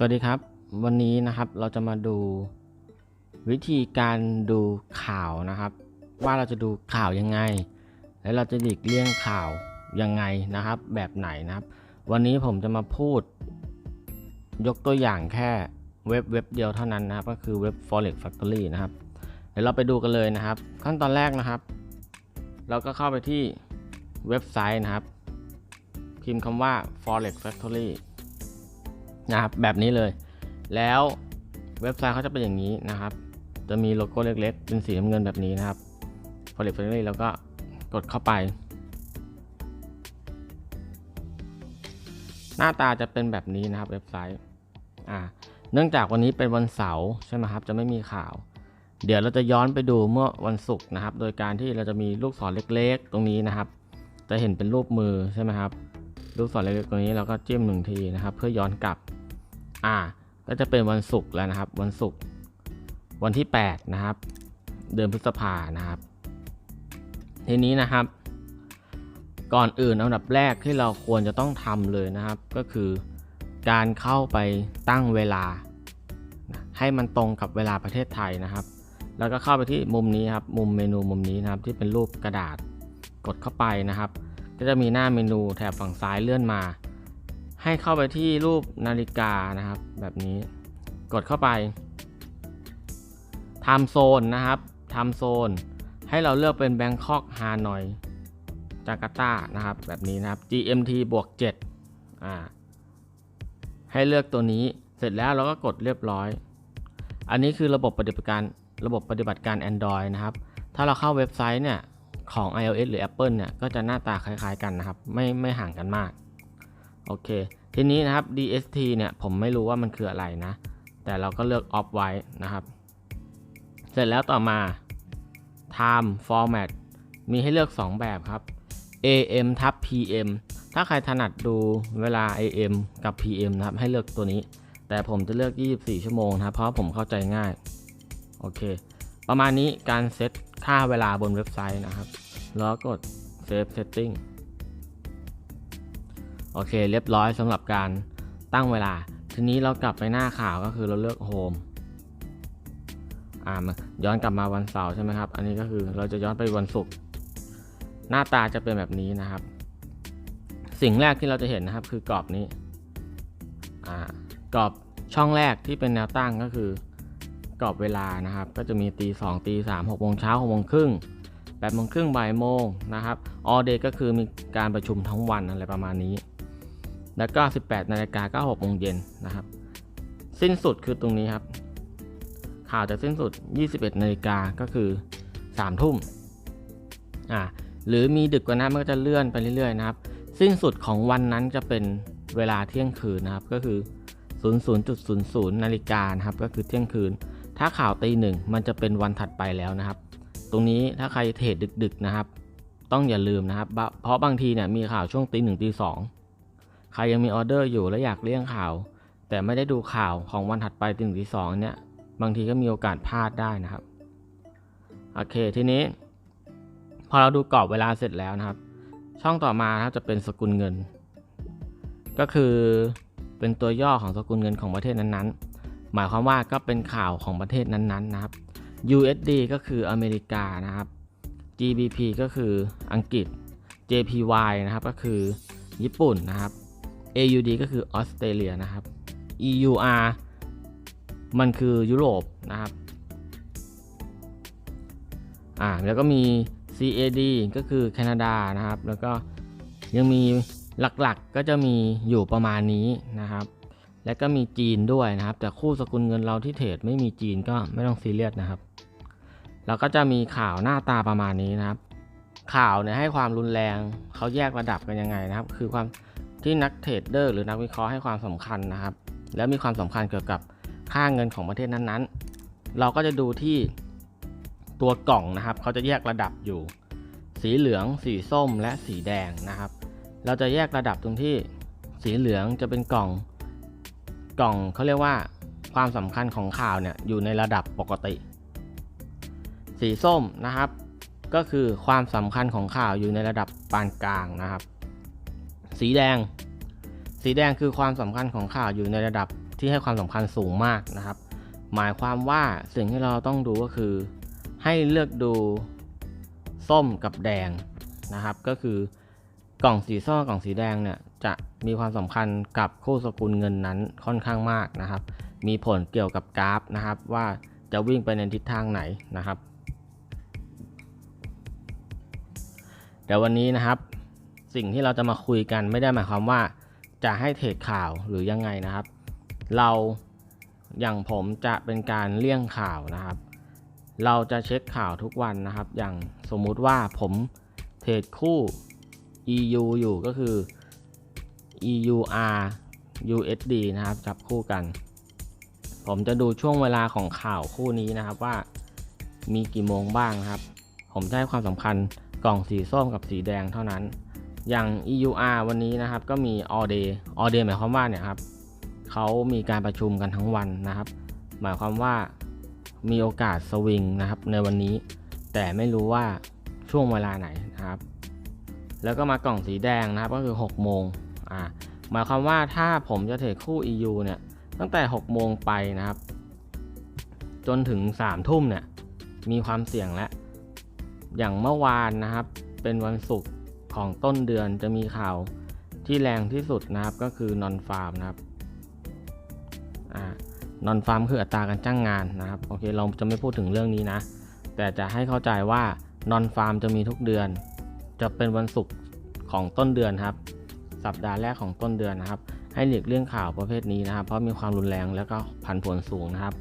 สวัสดีครับ วันนี้นะครับเราจะมาดูวิธีการดูข่าวนะครับ ว่าเราจะดูข่าวยังไง และเราจะหลีกเลี่ยงข่าวยังไงนะครับ แบบไหนนะครับ วันนี้ผมจะมาพูด ยกตัวอย่างแค่เว็บเว็บเดียวเท่านั้นนะครับ ก็คือเว็บ forex factory นะครับ เดี๋ยวเราไปดูกันเลยนะครับ ขั้นตอนแรกนะครับ เราก็เข้าไปที่เว็บไซต์นะครับ พิมพ์คำว่า forex factory นะครับแบบนี้เลย แล้วเว็บไซต์เขาจะเป็นอย่างนี้นะครับ จะมีโลโก้เล็กๆ เป็นสีน้ำเงินแบบนี้นะครับ forex factory แล้วก็กดเข้าไป หน้าตาจะเป็นแบบนี้นะครับเว็บไซต์อ่าเนื่องจากวันนี้เป็นวันเสาร์ใช่ไหมครับ จะไม่มีข่าว เดี๋ยวเราจะย้อนไปดูเมื่อวันศุกร์นะครับ โดยการที่เราจะมีลูกศรเล็กๆ ตรงนี้นะครับ จะเห็นเป็นรูปมือใช่ไหมครับ ลูกศรเล็กๆตรงนี้เราก็จิ้มหนึ่งทีนะครับ เพื่อย้อนกลับ อ่า ก็จะเป็นวันศุกร์แล้วนะครับ วันศุกร์วันที่ 8 นะครับ เดือนพฤษภานะครับ ทีนี้นะครับ ก่อนอื่นอันดับแรกที่เราควรจะต้องทำเลยนะครับ ก็คือการเข้าไปตั้งเวลา ให้มันตรงกับเวลาประเทศไทยนะครับ แล้วก็เข้าไปที่มุมนี้ครับ มุมเมนูมุมนี้นะครับ ที่เป็นรูปกระดาษกดเข้าไปนะครับ ก็จะมีหน้าเมนูแถบฝั่งซ้ายเลื่อนมา ให้เข้าไปที่รูปนาฬิกานะครับ แบบนี้กดเข้าไป time zone นะครับ time zone ให้เราเลือกเป็นแบงคอกฮานอยจาการ์ตานะครับ แบบนี้นะครับ GMT บวก7อ่าให้เลือกตัวนี้เสร็จแล้วเราก็กดเรียบร้อย อันนี้คือระบบปฏิบัติการระบบปฏิบัติการ Android นะครับ ถ้าเราเข้าเว็บไซต์เนี่ยของ iOS หรือ Apple เนี่ยก็จะหน้าตาคล้ายๆกันนะครับ ไม่ไม่ห่างกันมาก โอเค ทีนี้นะครับ DST เนี่ยผมไม่รู้ว่ามันคืออะไรนะ แต่เราก็เลือก off ไว้นะครับ เสร็จแล้วต่อมา time format มีให้เลือก 2 แบบครับ AM ทับ PM ถ้าใครถนัดดูเวลา AM กับ PM นะครับ ให้เลือกตัวนี้ แต่ผมจะเลือก 24 ชั่วโมงนะครับ เพราะผมเข้าใจง่าย โอเค ประมาณนี้การเซตค่าเวลาบนเว็บไซต์นะครับ แล้วกด Save Setting โอเค เรียบร้อยสำหรับการตั้งเวลา ทีนี้เรากลับไปหน้าข่าวก็คือเราเลือก Home อ่ามย้อนกลับมาวันเสาร์ใช่ไหมครับ อันนี้ก็คือเราจะย้อนไปวันศุกร์หน้าตาจะเป็นแบบนี้นะครับ สิ่งแรกที่เราจะเห็นนะครับ คือกรอบนี้อ่ากรอบช่องแรกที่เป็นแนวตั้งก็คือกรอบเวลานะครับ ก็จะมีตีสองตีสามหกโมงเช้าหกโมงครึ่งแปดโมงครึ่งบ่ายโมงนะครับ all day ก็คือมีการประชุมทั้งวันอะไรประมาณนี้ แล้วก็ 18นาฬิกาก็6โมงเย็นนะครับ สิ้นสุดคือตรงนี้ครับ ข่าวจะสิ้นสุด 21นาฬิกาก็คือ3ทุ่มอ่าหรือมีดึกกว่านั้นมันก็จะเลื่อนไปเรื่อยๆนะครับ สิ้นสุดของวันนั้นจะเป็นเวลาเที่ยงคืนนะครับ ก็คือ 00.00นาฬิกานะครับ ก็คือเที่ยงคืน ถ้าข่าวตีหนึ่งมันจะเป็นวันถัดไปแล้วนะครับ ตรงนี้ถ้าใครเทรดดึก ๆนะครับ ต้องอย่าลืมนะครับ เพราะบางทีเนี่ยมีข่าวช่วงตีหนึ่งตีสอง ใครยังมีออเดอร์อยู่และอยากเลี่ยงข่าว แต่ไม่ได้ดูข่าวของวันถัดไปตีหนึ่งตีสองเนี่ยบางทีก็มีโอกาสพลาดได้นะครับโอเคทีนี้ พอเราดูกรอบเวลาเสร็จแล้วนะครับ ช่องต่อมาครับจะเป็นสกุลเงิน ก็คือเป็นตัวย่อของสกุลเงินของประเทศนั้นๆ หมายความว่าก็เป็นข่าวของประเทศนั้นๆนะครับ USD ก็คืออเมริกานะครับ GBP ก็คืออังกฤษ JPY นะครับก็คือญี่ปุ่นนะครับ AUD ก็คือออสเตรเลียนะครับ EUR มันคือยุโรปนะครับ อ่า แล้วก็มี CAD ก็คือแคนาดานะครับ แล้วก็ยังมีหลักๆก็จะมีอยู่ประมาณนี้นะครับ แล้วก็มีจีนด้วยนะครับ แต่คู่สกุลเงินเราที่เทรดไม่มีจีนก็ไม่ต้องซีเรียสนะครับ แล้วก็จะมีข่าวหน้าตาประมาณนี้นะครับ ข่าวเนี่ยให้ความรุนแรงเขาแยกระดับกันยังไงนะครับ คือความ ที่นักเทรดเดอร์หรือนักวิเคราะห์ให้ความสำคัญนะครับ แล้วมีความสำคัญเกี่ยวกับค่าเงินของประเทศนั้นๆ เราก็จะดูที่ตัวกล่องนะครับ เขาจะแยกระดับอยู่ สีเหลือง สีส้ม และสีแดงนะครับ เราจะแยกระดับตรงที่สีเหลืองจะเป็นกล่องกล่องเขาเรียกว่าความสำคัญของข่าวเนี่ยอยู่ในระดับปกติ สีส้มนะครับ ก็คือความสำคัญของข่าวอยู่ในระดับปานกลางนะครับ สีแดง สีแดงคือความสำคัญของข่าวอยู่ในระดับที่ให้ความสำคัญสูงมากนะครับ หมายความว่าสิ่งที่เราต้องดูก็คือ ให้เลือกดูส้มกับแดงนะครับ ก็คือกล่องสีส้มกล่องสีแดงเนี่ยจะมีความสำคัญกับคู่สกุลเงินนั้นค่อนข้างมากนะครับ มีผลเกี่ยวกับกราฟนะครับ ว่าจะวิ่งไปในทิศทางไหนนะครับ เดี๋ยววันนี้นะครับ สิ่งที่เราจะมาคุยกันไม่ได้หมายความว่า จะให้เทรดข่าวหรือยังไงนะครับ เราอย่างผมจะเป็นการเลี่ยงข่าวนะครับ เราจะเช็คข่าวทุกวันนะครับ อย่างสมมุติว่าผมเทรดคู่ EU อยู่ก็คือ EUR USD นะครับจับคู่กัน ผมจะดูช่วงเวลาของข่าวคู่นี้นะครับว่ามีกี่โมงบ้างครับ ผมจะให้ความสำคัญกล่องสีส้มกับสีแดงเท่านั้น อย่าง EUR วันนี้นะครับก็มี all day all day หมายความว่าเนี่ยครับเขามีการประชุมกันทั้งวันนะครับ หมายความว่ามีโอกาสสวิงนะครับในวันนี้ แต่ไม่รู้ว่าช่วงเวลาไหนนะครับ แล้วก็มากล่องสีแดงนะครับก็คือ 6 โมงอ่าหมายความว่าถ้าผมจะเทรดคู่ EU เนี่ยตั้งแต่ 6 โมงไปนะครับ จนถึง 3 ทุ่มเนี่ยมีความเสี่ยงและอย่างเมื่อวานนะครับเป็นวันศุกร์ ของต้นเดือนจะมีข่าวที่แรงที่สุดนะครับก็คือนอนฟาร์มนะครับอ่านอนฟาร์มคืออัตราการจ้างงานนะครับโอเคเราจะไม่พูดถึงเรื่องนี้นะ แต่จะให้เข้าใจว่านอนฟาร์มจะมีทุกเดือน จะเป็นวันศุกร์ของต้นเดือนครับ สัปดาห์แรกของต้นเดือนนะครับ ให้หลีกเลี่ยงข่าวประเภทนี้นะครับ เพราะมีความรุนแรงแล้วก็ผันผวนสูงนะครับ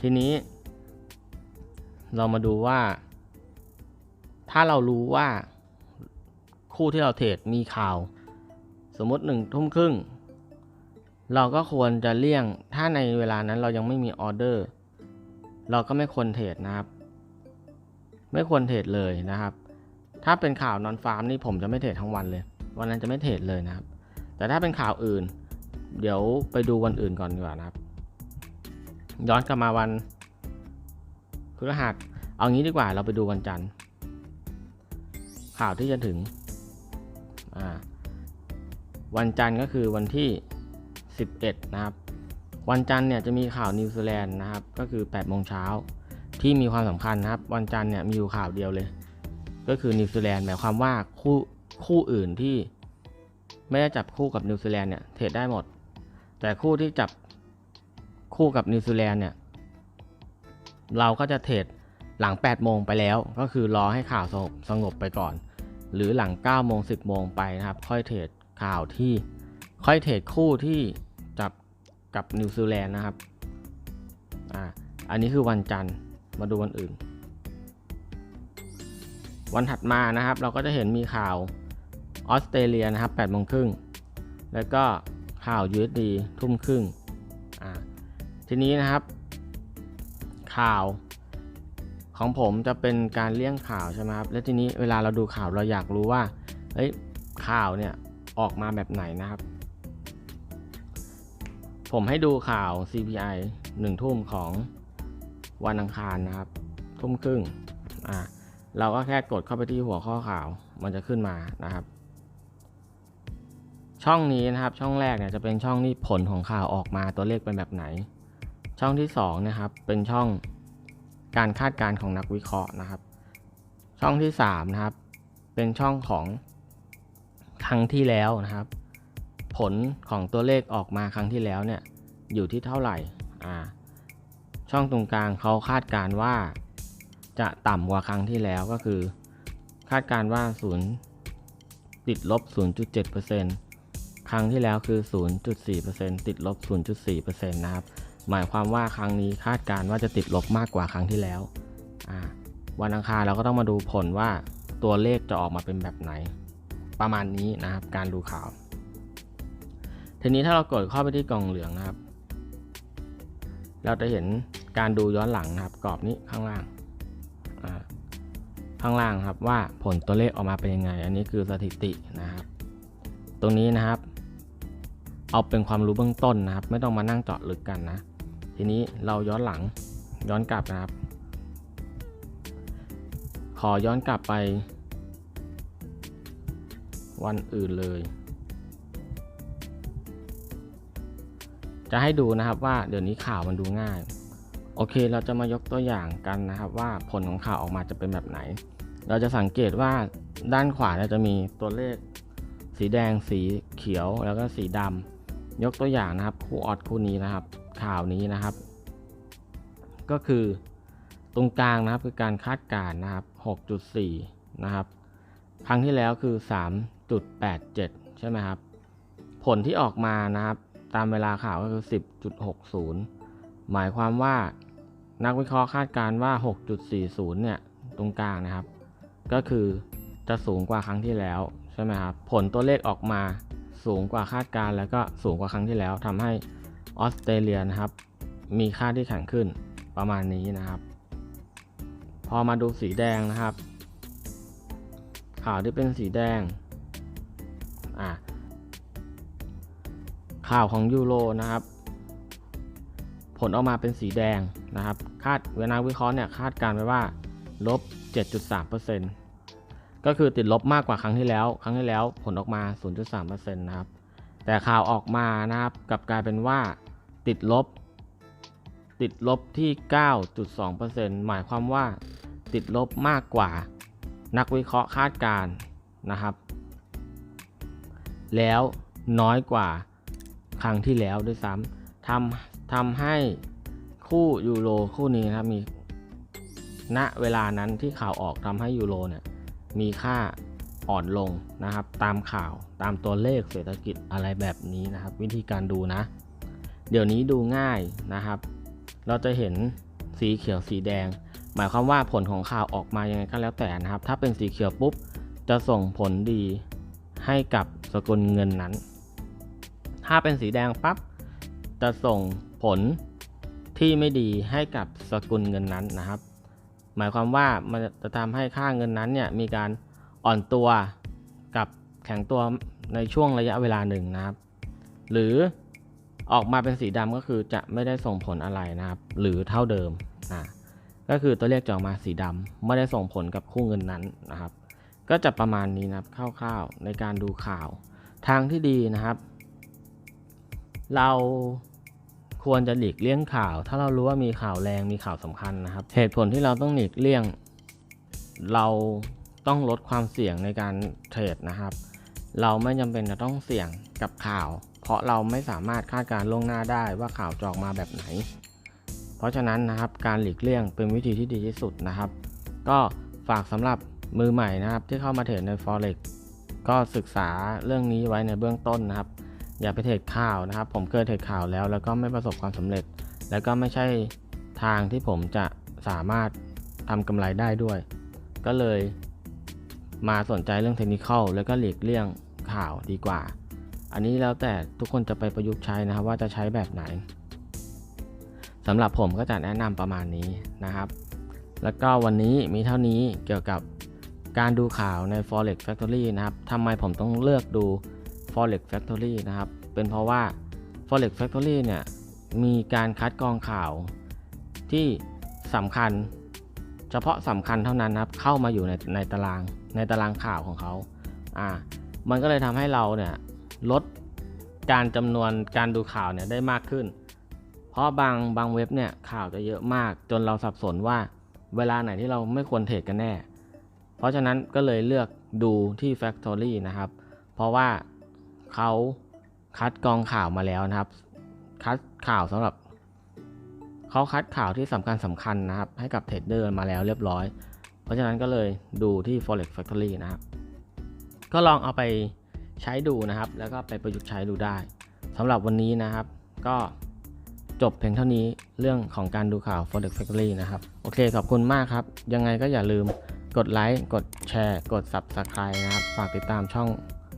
ทีนี้ เรามาดูว่า ถ้าเรารู้ว่า คู่ที่เราเทรดมีข่าว สมมติหนึ่งทุ่มครึ่ง เราก็ควรจะเลี่ยง ถ้าในเวลานั้นเรายังไม่มีออเดอร์ เราก็ไม่ควรเทรดนะครับ ไม่ควรเทรดเลยนะครับ ถ้าเป็นข่าวนอนฟาร์มนี่ผมจะไม่เทรดทั้งวันเลย วันนั้นจะไม่เทรดเลยนะครับ แต่ถ้าเป็นข่าวอื่น เดี๋ยวไปดูวันอื่นก่อนดีกว่านะครับ ย้อนกลับมาวันพฤหัสเอางี้ดีกว่าเราไปดูวันจันทร์ข่าวที่จะถึง วันจันทร์ก็คือวันที่ 11 นะครับ วันจันทร์เนี่ยจะมีข่าวนิวซีแลนด์นะครับ ก็คือ8โมงเช้าที่มีความสำคัญนะครับ วันจันทร์เนี่ยมีอยู่ข่าวเดียวเลย ก็คือนิวซีแลนด์หมายความว่าคู่คู่อื่นที่ไม่ได้จับคู่กับนิวซีแลนด์เนี่ยเทรดได้หมด แต่คู่ที่จับคู่กับนิวซีแลนด์เนี่ยเราก็จะเทรดหลัง8โมงไปแล้ว ก็คือรอให้ข่าวสงบสงบไปก่อน หรือหลัง9โมง10โมงไปนะครับ ค่อยเทรดข่าวที่ค่อยเทรดคู่ที่จับกับนิวซีแลนด์นะครับอ่าอันนี้คือวันจันทร์มาดูวันอื่น วันถัดมานะครับ เราก็จะเห็นมีข่าวออสเตรเลียนะครับ8โมงครึ่งแล้วก็ข่าว USD ทุ่มครึ่งอ่าทีนี้นะครับ ข่าว ของผมจะเป็นการเลี่ยงข่าวใช่ไหมครับ แล้วทีนี้เวลาเราดูข่าวเราอยากรู้ว่า เฮ้ย ข่าวเนี่ยออกมาแบบไหนนะครับ ผมให้ดูข่าว CPI 1 ทุ่มของวันอังคารนะครับ ทุ่มครึ่ง อ่า เราก็แค่กดเข้าไปที่หัวข้อข่าว มันจะขึ้นมานะครับ ช่องนี้นะครับ ช่องแรกเนี่ยจะเป็นช่องที่ผลของข่าวออกมาตัวเลขเป็นแบบไหน ช่องที่2นะครับ เป็นช่อง การคาดการณ์ของนักวิเคราะห์นะครับ ช่องที่3นะครับเป็นช่องของครั้งที่แล้วนะครับ ผลของตัวเลขออกมาครั้งที่แล้วเนี่ยอยู่ที่เท่าไหร่อ่าช่องตรงกลางเขาคาดการณ์ว่า จะต่ำกว่าครั้งที่แล้วก็คือ คาดการณ์ว่า0ติดลบ 0.7%ครั้งที่แล้วคือ 0.4%ติดลบ 0.4%นะครับ หมายความว่าครั้งนี้คาดการณ์ว่าจะติดลบมากกว่าครั้งที่แล้ววันอังคารเราก็ต้องมาดูผลว่าตัวเลขจะออกมาเป็นแบบไหน ประมาณนี้นะครับ การดูข่าว ทีนี้ถ้าเรากดเข้าไปที่กล่องเหลืองนะครับ เราจะเห็นการดูย้อนหลังนะครับ กรอบนี้ข้างล่างข้างล่างครับว่าผลตัวเลขออกมาเป็นยังไง อันนี้คือสถิตินะครับ ตรงนี้นะครับ เอาเป็นความรู้เบื้องต้นนะครับ ไม่ต้องมานั่งเจาะลึกกันนะ ทีนี้เราย้อนหลังย้อนกลับนะครับ ขอย้อนกลับไป วันอื่นเลย จะให้ดูนะครับว่าเดี๋ยวนี้ข่าวมันดูง่าย โอเคเราจะมายกตัวอย่างกันนะครับ ว่าผลของข่าวออกมาจะเป็นแบบไหน เราจะสังเกตว่าด้านขวาจะมีตัวเลข สีแดงสีเขียวแล้วก็สีดำยกตัวอย่างนะครับ คู่ออดคู่นี้นะครับ ข่าวนี้นะครับ ก็คือตรงกลางนะครับคือการคาดการณ์นะครับ 6.4 นะครับ ครั้งที่แล้วคือ 3.87 ใช่ไหมครับ ผลที่ออกมานะครับตามเวลาข่าวก็คือ 10.60 หมายความว่านักวิเคราะห์คาดการณ์ว่า 6.40 เนี่ยตรงกลางนะครับ ก็คือจะสูงกว่าครั้งที่แล้วใช่ไหมครับ ผลตัวเลขออกมาสูงกว่าคาดการณ์แล้วก็สูงกว่าครั้งที่แล้วทำให้ ออสเตรเลียนะครับ มีค่าที่แข็งขึ้นประมาณนี้นะครับ พอมาดูสีแดงนะครับ ข่าวที่เป็นสีแดงอะข่าวของยูโรนะครับ ผลออกมาเป็นสีแดงนะครับ คาดเวลาวิเคราะห์เนี่ยคาดการณ์ไว้ว่าลบ 7.3%ก็คือติดลบมากกว่าครั้งที่แล้ว ครั้งที่แล้วผลออกมา 0.3%นะครับ แต่ข่าวออกมานะครับ กลับกลายเป็นว่า ติดลบ ติดลบที่ 9.2%หมายความว่าติดลบมากกว่า นักวิเคราะห์คาดการณ์นะครับ แล้วน้อยกว่าครั้งที่แล้วด้วยซ้ำทำทำให้คู่ยูโรคู่นี้นะครับมีณเวลานั้นที่ข่าวออกทำให้ยูโรเนี่ยมีค่าอ่อนลงนะครับ ตามข่าวตามตัวเลขเศรษฐกิจอะไรแบบนี้นะครับ วิธีการดูนะ เดี๋ยวนี้ดูง่ายนะครับ เราจะเห็นสีเขียวสีแดง หมายความว่าผลของข่าวออกมายังไงก็แล้วแต่นะครับ ถ้าเป็นสีเขียวปุ๊บจะส่งผลดีให้กับสกุลเงินนั้น ถ้าเป็นสีแดงปั๊บจะส่งผลที่ไม่ดีให้กับสกุลเงินนั้นนะครับ หมายความว่ามันจะทำให้ค่าเงินนั้นเนี่ยมีการอ่อนตัวกับแข็งตัวในช่วงระยะเวลาหนึ่งนะครับ หรือ ออกมาเป็นสีดำก็คือจะไม่ได้ส่งผลอะไรนะครับ หรือเท่าเดิมนะก็คือตัวเลขจะออกมาสีดำไม่ได้ส่งผลกับคู่เงินนั้นนะครับ ก็จะประมาณนี้นะครับคร่าวๆในการดูข่าว ทางที่ดีนะครับ เราควรจะหลีกเลี่ยงข่าว ถ้าเรารู้ว่ามีข่าวแรงมีข่าวสำคัญนะครับ เหตุผลที่เราต้องหลีกเลี่ยง เราต้องลดความเสี่ยงในการเทรดนะครับ เราไม่จำเป็นจะต้องเสี่ยงกับข่าว เพราะเราไม่สามารถคาดการณ์ล่วงหน้าได้ว่าข่าวจะออกมาแบบไหน เพราะฉะนั้นนะครับการหลีกเลี่ยงเป็นวิธีที่ดีที่สุดนะครับ ก็ฝากสำหรับมือใหม่นะครับที่เข้ามาเทรดใน forex ก็ศึกษาเรื่องนี้ไว้ในเบื้องต้นนะครับ อย่าไปเทรดข่าวนะครับ ผมเคยเทรดข่าวแล้ว แล้วก็ไม่ประสบความสำเร็จ แล้วก็ไม่ใช่ทางที่ผมจะสามารถทำกำไรได้ด้วย ก็เลยมาสนใจเรื่องเทคนิคแล้วก็หลีกเลี่ยงข่าวดีกว่า อันนี้แล้วแต่ทุกคนจะไปประยุกต์ใช้นะครับว่าจะใช้แบบไหนสำหรับผมก็จะแนะนำประมาณนี้นะครับ แล้วก็วันนี้มีเท่านี้เกี่ยวกับการดูข่าวใน forex factory นะครับทำไมผมต้องเลือกดู forex factory นะครับ เป็นเพราะว่า forex factory เนี่ยมีการคัดกรองข่าวที่สำคัญ เฉพาะสำคัญเท่านั้นนะครับ เข้ามาอยู่ในในตารางในตารางข่าวของเขาอ่ามันก็เลยทำให้เราเนี่ย ลดการจำนวนการดูข่าวเนี่ยได้มากขึ้น เพราะบางบางเว็บเนี่ยข่าวจะเยอะมาก จนเราสับสนว่าเวลาไหนที่เราไม่ควรเทรดกันแน่ เพราะฉะนั้นก็เลยเลือกดูที่ Factory นะครับ เพราะว่าเขาคัดกองข่าวมาแล้วนะครับ คัดข่าวสำหรับเขาคัดข่าวที่สำคัญสำคัญนะครับ ให้กับเทรดเดอร์มาแล้วเรียบร้อย เพราะฉะนั้นก็เลยดูที่ Forex Factory นะครับ ก็ลองเอาไป ใช้ดูนะครับ แล้วก็ไปประยุกต์ใช้ดูได้สำหรับวันนี้นะครับ ก็จบเพียงเท่านี้เรื่องของการดูข่าว Forex Factory นะครับ โอเค ขอบคุณมากครับ ยังไงก็อย่าลืมกดไลค์กดแชร์ กด Subscribe นะครับ ฝากติดตามช่อง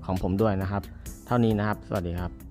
ของผมด้วยนะครับ เท่านี้นะครับ สวัสดีครับ